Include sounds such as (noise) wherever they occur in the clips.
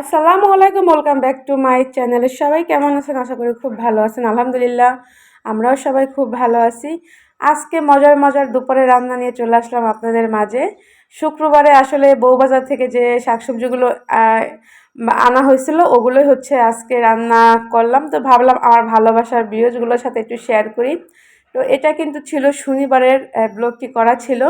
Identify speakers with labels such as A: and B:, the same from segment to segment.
A: আসসালামু আলাইকুম welcome back to my চ্যানেলে সবাই কেমন আছেন? আশা করি খুব ভালো আছেন। আলহামদুলিল্লাহ, আমরাও সবাই খুব ভালো আছি। আজকে মজার মজার দুপুরে রান্না নিয়ে চলে আসলাম আপনাদের মাঝে। শুক্রবারে আসলে বউবাজার থেকে যে শাকসবজিগুলো আনা হয়েছিল, ওগুলোই হচ্ছে আজকে রান্না করলাম। তো ভাবলাম আমার ভালোবাসার ভিডিওজগুলোর সাথে একটু শেয়ার করি। তো এটা কিন্তু ছিল শনিবারের ব্লগটি করা ছিল।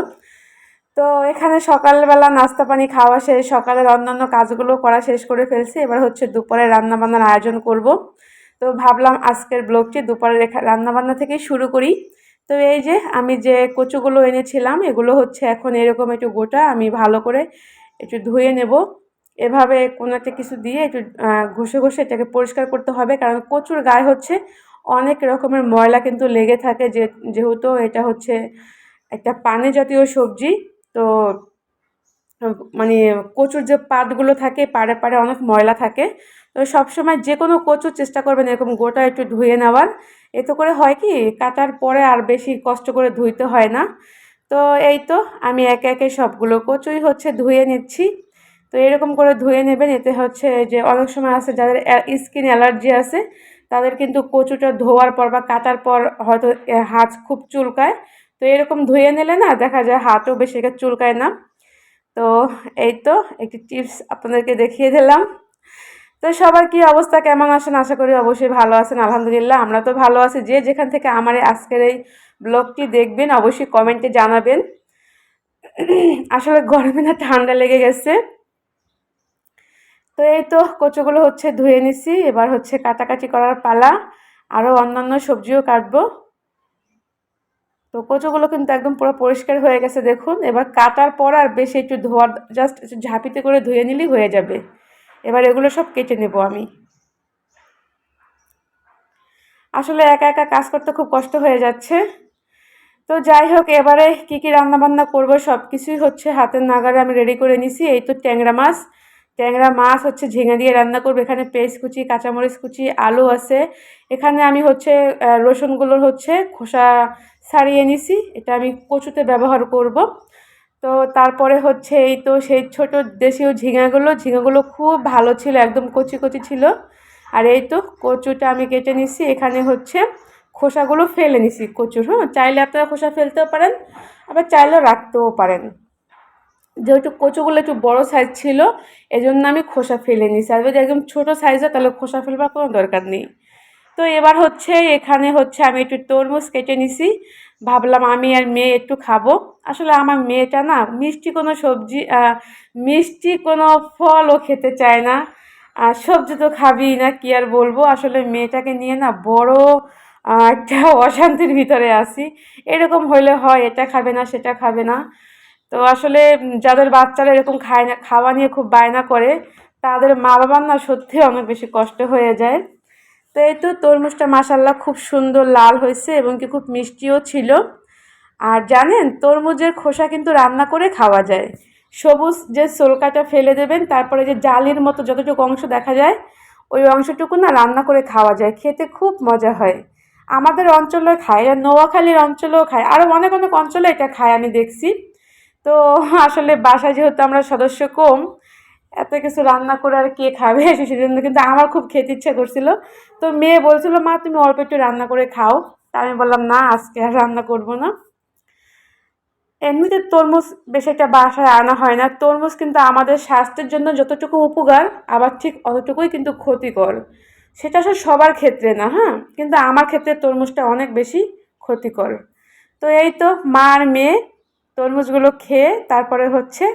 A: তো এখানে সকালবেলা নাস্তা পানি খাওয়া শেষ, সকালের অন্যান্য কাজগুলো করা শেষ করে ফেলছি। এবার হচ্ছে দুপুরে রান্নাবান্নার আয়োজন করব। তো ভাবলাম আজকের ব্লগটি দুপুরের রান্নাবান্না থেকেই শুরু করি। তো এই যে আমি যে কচুগুলো এনেছিলাম, এগুলো হচ্ছে এখন এরকম একটু গোটা, আমি ভালো করে একটু ধুয়ে নেব। এভাবে কোনো একটা কিছু দিয়ে একটু ঘষে ঘষে এটাকে পরিষ্কার করতে হবে, কারণ কচুর গায়ে হচ্ছে অনেক রকমের ময়লা কিন্তু লেগে থাকে। যে, যেহেতু এটা হচ্ছে একটা পানি জাতীয় সবজি তো মানে কচুর যে পাতগুলো থাকে, পাড়ে পাড়ে অনেক ময়লা থাকে, তো সবসময় যে কোনো কচুর চেষ্টা করবেন এরকম গোটা একটু ধুয়ে নেওয়ার। এতে করে হয় কি, কাটার পরে আর বেশি কষ্ট করে ধুইতে হয় না। তো এই তো, আমি একে একে সবগুলো কচুই হচ্ছে ধুয়ে নিচ্ছি। তো এরকম করে ধুয়ে নেবেন, এতে হচ্ছে যে অনেক সময় আছে যাদের স্কিন অ্যালার্জি আছে, তাদের কিন্তু কচুটা ধোয়ার পর বা কাটার পর হয়তো হাত খুব চুলকায়। তো এরকম ধুয়ে নিলে না দেখা যায় হাতও বেশি চুলকায় না। তো এই তো একটি টিপস আপনাদেরকে দেখিয়ে দিলাম। তো সবার কি অবস্থা? কেমন আছেন? আশা করি অবশ্যই ভালো আছেন, আলহামদুলিল্লাহ। আমরা তো ভালো আছি। যে যেখান থেকে আমার আজকের এই ব্লগটি দেখবেন, অবশ্যই কমেন্টে জানাবেন। আসলে গরমে না ঠান্ডা লেগে গেছে। তো এই তো কচুগুলো হচ্ছে ধুয়ে নিছি। এবার হচ্ছে কাটাকাটি করার পালা। আরও অন্যান্য সবজিও কাটবো। তো কচুগুলো কিন্তু একদম পুরো পরিষ্কার হয়ে গেছে, দেখুন। এবার কাটার পর আর বেশি একটু ধোয়ার জাস্ট ঝাঁপিতে করে ধুয়ে নিলেই হয়ে যাবে। এবার এগুলো সব কেটে নেব আমি। আসলে একা একা কাজ করতে খুব কষ্ট হয়ে যাচ্ছে। তো যাই হোক, এবারে কী কী রান্নাবান্না করব সব কিছুই হচ্ছে হাতের নাগারে আমি রেডি করে নিছি, এই তো ট্যাংরা মাছ। ট্যাংরা মাছ হচ্ছে ঝিঙে দিয়ে রান্না করব। এখানে পেস্ট কুচি, কাঁচামরিচ কুচি, আলু আছে। এখানে আমি হচ্ছে রসুনগুলোর হচ্ছে খোসা ছাড়িয়ে নিছি। এটা আমি কচুতে ব্যবহার করব। তো তারপরে হচ্ছে এই তো সেই ছোট দেশীয় ঝিঙাগুলো। ঝিঙাগুলো খুব ভালো ছিল, একদম কচি কচি ছিল। আর এই তো কচুটা আমি কেটে নিছি। এখানে হচ্ছে খোসাগুলো ফেলে নিছি কচুর। হ্যাঁ চাইলে আপনারা খোসা ফেলতেও পারেন, আবার চাইলেও রাখতেও পারেন। যেহেতু কচুগুলো একটু বড় সাইজ ছিল এই জন্য আমি খোসা ফেলে নিছি আর যদি একদম ছোটো সাইজ হয়, তাহলে খোসা ফেলবার কোনো দরকার নেই। তো এবার হচ্ছে, এখানে হচ্ছে আমি একটু তরমুজ কেটে নিছি। ভাবলাম আমি আর মেয়ে একটু খাব। আসলে আমার মেয়েটা না, মিষ্টি কোনো সবজি মিষ্টি কোনো ফলও খেতে চায় না। আর সবজি তো খাবি না, কি আর বলব? আসলে মেয়েটাকে নিয়ে না বড় একটা অশান্তির ভিতরে আসি এরকম হইলে হয়, এটা খাবে না, সেটা খাবে না। তো আসলে যাদের বাচ্চারা এরকম খায় না, খাওয়া নিয়ে খুব বায়না করে, তাদের মা বাবার না সত্যি অনেক বেশি কষ্ট হয়ে যায়। তো এই তো তরমুজটা মাসাল্লাহ খুব সুন্দর লাল হয়েছে এবং কি খুব মিষ্টিও ছিল। আর জানেন, তরমুজের খোসা কিন্তু রান্না করে খাওয়া যায়। সবুজ যে সোলকাটা ফেলে দেবেন, তারপরে যে জালির মতো যতটুকু অংশ দেখা যায়, ওই অংশটুকু না রান্না করে খাওয়া যায়, খেতে খুব মজা হয়। আমাদের অঞ্চলেও খায় নোয়াখালীর অঞ্চলেও খায় আরও অনেক অনেক অঞ্চলে এটা খায় আমি দেখছি। তো আসলে বাসায় যেহেতু আমরা সদস্য কম, এত কিছু রান্না করে আর কে খাবে (laughs) সেজন্য কিন্তু আমার খুব খেতে ইচ্ছা করছিল। তো মেয়ে বলছিল, মা, তুমি অল্প একটু রান্না করে খাও। তা আমি বললাম, না, আজকে আর রান্না করব না। এমনিতে তরমুজ বেশি একটা বাসায় আনা হয় না। তরমুজ কিন্তু আমাদের স্বাস্থ্যের জন্য যতটুকু উপকার, আবার ঠিক অতটুকুই কিন্তু ক্ষতিকর। সেটা আসলে সবার ক্ষেত্রে না হ্যাঁ? কিন্তু আমার ক্ষেত্রে তরমুজটা অনেক বেশি ক্ষতিকর। তো এই তো, মা আর মেয়ে তরমুজগুলো খেয়ে তারপরে হচ্ছে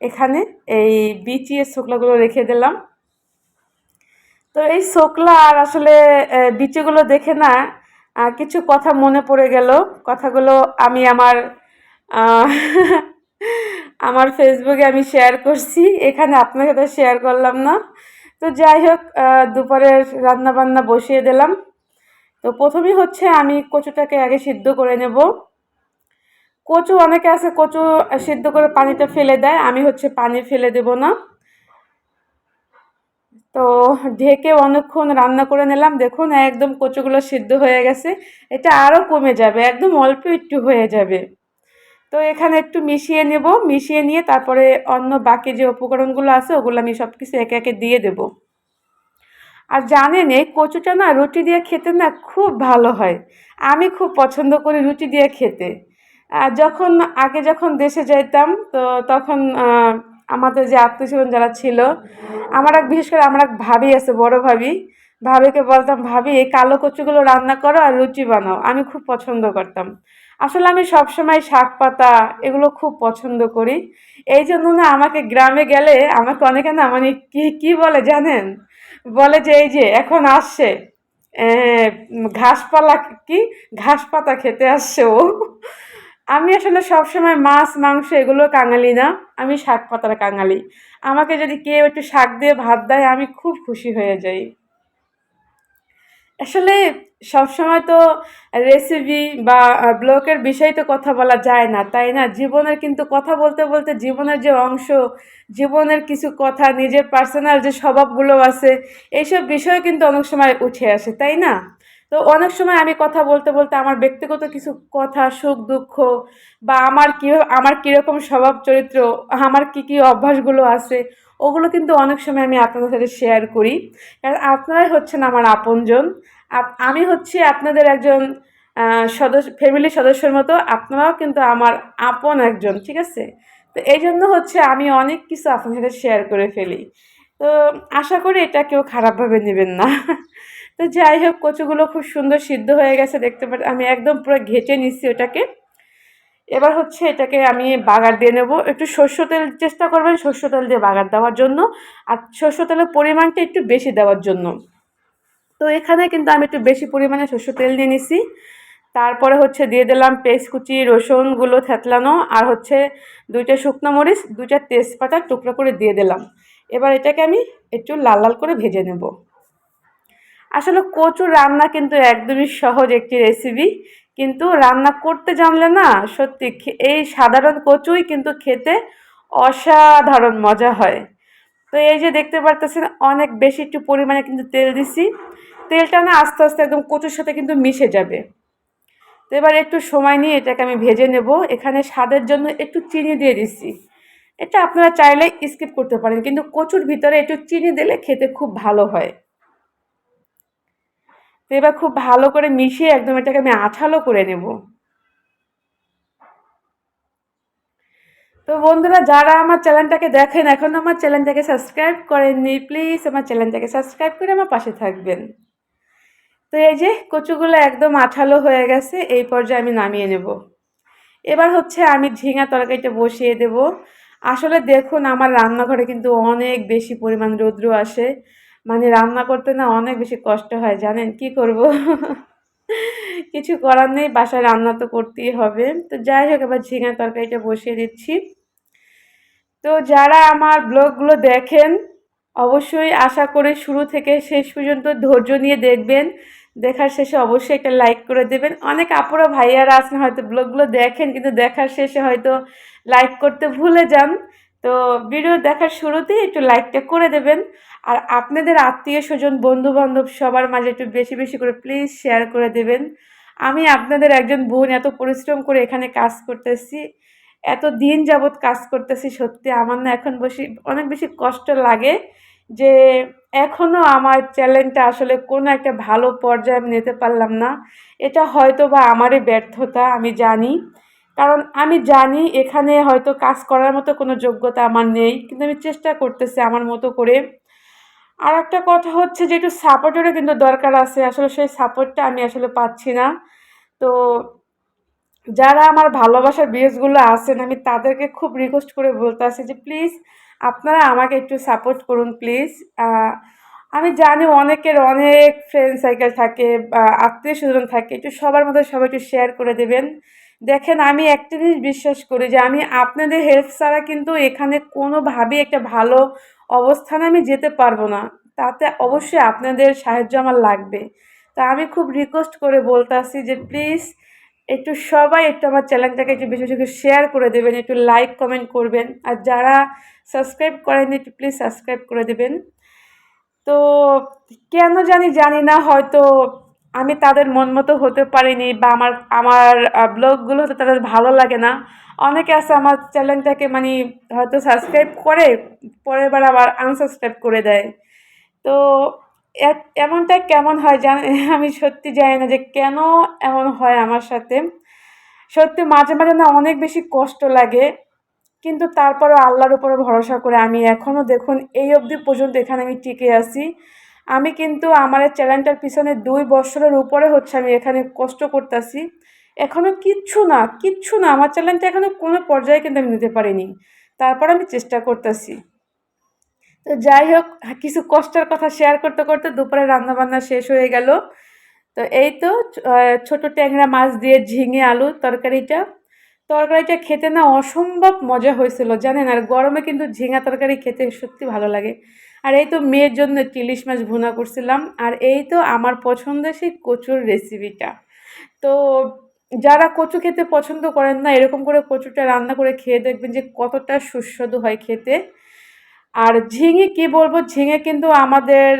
A: এখানে এই বিচিয়ে শুকলাগুলো রেখে দিলাম। তো এই শোকলা আর আসলে বিচিগুলো দেখে না কিছু কথা মনে পড়ে গেল। কথাগুলো আমি আমার (laughs) আমার ফেসবুকে আমি শেয়ার করছি। এখানে আপনার সাথে শেয়ার করলাম না। তো যাই হোক দুপুরের রান্নাবান্না বসিয়ে দিলাম। তো প্রথমেই হচ্ছে আমি কচুটাকে আগে সিদ্ধ করে নেব। কচু, অনেকে আছে কচু সিদ্ধ করে পানিটা ফেলে দেয়, আমি হচ্ছে পানি ফেলে দেব না। তো ঢেকে অনেকক্ষণ রান্না করে নিলাম। দেখুন, একদম কচুগুলো সিদ্ধ হয়ে গেছে। এটা আরও কমে যাবে, একদম অল্প একটু হয়ে যাবে। তো এখানে একটু মিশিয়ে নেব, মিশিয়ে নিয়ে তারপরে অন্য বাকি যে উপকরণগুলো আছে, ওগুলো আমি সব কিছু একে একে দিয়ে দেব। আর জানেন, এই কচুটা না রুটি দিয়ে খেতে না খুব ভালো হয়। আমি খুব পছন্দ করি রুটি দিয়ে খেতে। যখন আগে যখন দেশে যেতাম তো তখন আমাদের যে আত্মীয়স্বজন যারা ছিল, আমার এক, বিশেষ করে আমার এক ভাবি আছে, বড় ভাবি, ভাবিকে বলতাম, ভাবি, এই কালো কচুগুলো রান্না করো আর রুটি বানাও, আমি খুব পছন্দ করতাম। আসলে আমি সবসময় শাক পাতা এগুলো খুব পছন্দ করি। এই জন্য না আমাকে গ্রামে গেলে আমাকে অনেকে না মানে কি কি বলে জানেন? বলে যে, এই যে, এখন আসছে। ঘাসপালা কি ঘাস পাতা খেতে আসছে ও। আমি আসলে সবসময় মাছ, মাংস এগুলো কাঙালি না। আমি শাক পাতার কাঙালি। আমাকে যদি কেউ একটু শাক দিয়ে ভাত দেয়, আমি খুব খুশি হয়ে যাই। আসলে সবসময় তো রেসিপি বা ব্লগের বিষয় তো কথা বলা যায় না, তাই না? জীবনের কিন্তু কথা বলতে বলতে জীবনের যে অংশ, জীবনের কিছু কথা, নিজের পার্সোনাল যে স্বভাবগুলো আছে, এইসব বিষয় কিন্তু অনেক সময় উঠে আসে, তাই না? তো অনেক সময় আমি কথা বলতে বলতে আমার ব্যক্তিগত কিছু কথা, সুখ, দুঃখ বা আমার কী, আমার কীরকম স্বভাব চরিত্র, আমার কী কী অভ্যাসগুলো আছে, ওগুলো কিন্তু অনেক সময় আমি আপনাদের সাথে শেয়ার করি। কারণ আপনারাই হচ্ছেন আমার আপনজন। আমি হচ্ছি আপনাদের একজন সদস্য ফ্যামিলির সদস্যের মতো, আপনারাও কিন্তু আমার আপন একজন, ঠিক আছে? তো এই জন্য হচ্ছে আমি অনেক কিছু আপনাদের সাথে শেয়ার করে ফেলি। তো আশা করি এটা কেউ খারাপভাবে নেবেন না। তো যাই হোক, কচুগুলো খুব সুন্দর সিদ্ধ হয়ে গেছে, দেখতে পাচ্ছি, আমি একদম পুরো ঘেটে নিচ্ছি ওটাকে। এবার হচ্ছে এটাকে আমি বাগার দিয়ে নেব। একটু সর্ষ তেল, চেষ্টা করবেন সর্ষ তেল দিয়ে বাগার দেওয়ার জন্য, আর সর্ষ তেলের পরিমাণটা একটু বেশি দেওয়ার জন্য। তো এখানে কিন্তু আমি একটু বেশি পরিমাণে সর্ষ তেল দিয়ে নিছি। তারপরে হচ্ছে দিয়ে দিলাম পেস্ট কুচি রসুনগুলো থেতলানো, আর হচ্ছে দুইটা শুকনো মরিচ, দুইটা তেজপাতা টুকরো করে দিয়ে দিলাম। এবার এটাকে আমি একটু লাল লাল করে ভেজে নেব। আসলে কচুর রান্না কিন্তু একদমই সহজ একটি রেসিপি কিন্তু রান্না করতে জানলে না, সত্যি এই সাধারণ কচুই কিন্তু খেতে অসাধারণ মজা হয়। তো এই যে দেখতে পারতেছেন, অনেক বেশি একটু পরিমাণে কিন্তু তেল দিছি। তেলটা না আস্তে আস্তে একদম কচুর সাথে কিন্তু মিশে যাবে। তো এবার একটু সময় নিয়ে এটাকে আমি ভেজে নেব। এখানে স্বাদের জন্য একটু চিনি দিয়ে দিচ্ছি এটা আপনারা চাইলে স্কিপ করতে পারেন। কিন্তু কচুর ভিতরে একটু চিনি দিলে খেতে খুব ভালো হয়। তো এবার খুব ভালো করে মিশিয়ে একদম এটাকে আমি আঠালো করে নেব। তো বন্ধুরা, যারা আমার চ্যানেলটাকে দেখেন, এখন আমার চ্যানেলটাকে সাবস্ক্রাইব করেননি, প্লিজ আমার চ্যানেলটাকে সাবস্ক্রাইব করে আমার পাশে থাকবেন। তো এই যে কচুগুলো একদম আঠালো হয়ে গেছে, এই পর্যায়ে আমি নামিয়ে নেব। এবার হচ্ছে আমি ঝিঙা তরকারিটা বসিয়ে দেব। আসলে দেখুন, আমার রান্নাঘরে কিন্তু অনেক বেশি পরিমাণ রৌদ্র আসে। মানে রান্না করতে না অনেক বেশি কষ্ট হয়, জানেন? কি করব? (laughs) কিছু করার নেই, বাসায় রান্না তো করতেই হবে। তো যাই হোক, এবার ঝিঙা তরকারিটা বসিয়ে দিচ্ছি। তো যারা আমার ব্লগগুলো দেখেন, অবশ্যই আশা করে শুরু থেকে শেষ পর্যন্ত ধৈর্য নিয়ে দেখবেন। দেখার শেষে অবশ্যই একটা লাইক করে দেবেন। অনেক আপুরা ভাইয়ারা আছেন হয়তো ব্লগগুলো দেখেন, কিন্তু দেখার শেষে হয়তো লাইক করতে ভুলে যান। তো ভিডিও দেখার শুরুতেই একটু লাইকটা করে দেবেন। আর আপনাদের আত্মীয় স্বজন, বন্ধুবান্ধব সবার মাঝে একটু বেশি বেশি করে প্লিজ শেয়ার করে দেবেন। আমি আপনাদের একজন বোন, এত পরিশ্রম করে এখানে কাজ করতেছি, এত দিন যাবৎ কাজ করতেছি, সত্যি আমার না এখন বসে অনেক বেশি কষ্ট লাগে যে এখনও আমার চ্যালেঞ্জটা আসলে কোনো একটা ভালো পর্যায়ে নিতে পারলাম না। এটা হয়তো বা আমারই ব্যর্থতা, আমি জানি। কারণ আমি জানি এখানে হয়তো কাজ করার মতো কোনো যোগ্যতা আমার নেই, কিন্তু আমি চেষ্টা করতেছি আমার মতো করে। আর একটা কথা হচ্ছে যে একটু সাপোর্টেরও কিন্তু দরকার আছে, আসলে সেই সাপোর্টটা আমি আসলে পাচ্ছি না। তো যারা আমার ভালোবাসার বিয়েসগুলো আছেন, আমি তাদেরকে খুব রিকোয়েস্ট করে বলতে আসি যে প্লিজ আপনারা আমাকে একটু সাপোর্ট করুন প্লিজ আমি জানি অনেকের অনেক ফ্রেন্ড সাইকেল থাকে আত্মীয় স্বজন থাকে, একটু সবার মধ্যে সবাই একটু শেয়ার করে দেবেন। দেখেন, আমি একটা জিনিস বিশ্বাস করি যে, আমি আপনাদের হেল্প ছাড়া কিন্তু এখানে কোনোভাবেই একটা ভালো অবস্থানে আমি যেতে পারব না। তাতে অবশ্যই আপনাদের সাহায্য আমার লাগবে। তা আমি খুব রিকোয়েস্ট করে বলতে আসি যে প্লিজ একটু সবাই একটু আমার চ্যানেলটাকে একটু বেশি বেশি শেয়ার করে দেবেন, একটু লাইক কমেন্ট করবেন। আর যারা সাবস্ক্রাইব করেননি, একটু প্লিজ সাবস্ক্রাইব করে দেবেন। তো কেন জানি জানি না, হয়তো আমি তাদের মন মতো হতে পারিনি বা আমার আমার ব্লগগুলো হয়তো তাদের ভালো লাগে না। অনেকে আছে আমার চ্যানেলটাকে মানে হয়তো সাবস্ক্রাইব করে, পরের বার আবার আনসাবস্ক্রাইব করে দেয়। তো এমনটা কেমন হয় জান, (laughs) আমি সত্যি জানি না যে কেন এমন হয় আমার সাথে। সত্যি মাঝে মাঝে না অনেক বেশি কষ্ট লাগে, কিন্তু তারপরও আল্লাহর উপরে ভরসা করে আমি এখনও দেখুন এই অবধি পর্যন্ত এখানে আমি টিকে আছি। আমি কিন্তু আমার এই চ্যানেলটার পিছনে দুই বছরের উপরে হচ্ছে আমি এখানে কষ্ট করতেছি। এখনও কিচ্ছু না কিচ্ছু না। আমার চ্যানেলটা এখনও কোনো পর্যায়ে কিন্তু আমি নিতে পারিনি। তারপর আমি চেষ্টা করতেছি। তো যাই হোক, কিছু কষ্টের কথা শেয়ার করতে করতে দুপুরে রান্নাবান্না শেষ হয়ে গেল। তো এই তো ছোট ট্যাংরা মাছ দিয়ে ঝিঙে আলু তরকারিটা। তরকারিটা খেতে না অসম্ভব মজা হয়েছিল, জানেন? আর গরমে কিন্তু ঝিঙা তরকারি খেতে সত্যি ভালো লাগে। আর এই তো মেয়ের জন্য ইলিশ মাছ ভুনা করছিলাম, আর এই তো আমার পছন্দের সেই কচুর রেসিপিটা তো যারা কচু খেতে পছন্দ করেন না, এরকম করে কচুটা রান্না করে খেয়ে দেখবেন যে কতটা সুস্বাদু হয় খেতে। আর ঝিঙে কি বলব, ঝিঙে কিন্তু আমাদের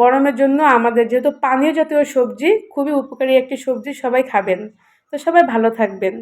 A: গরমের জন্য আমাদের যেহেতু পানীয় জাতীয় সবজি, খুবই উপকারী একটি সবজি সবাই খাবেন। তো সবাই ভালো থাকবেন।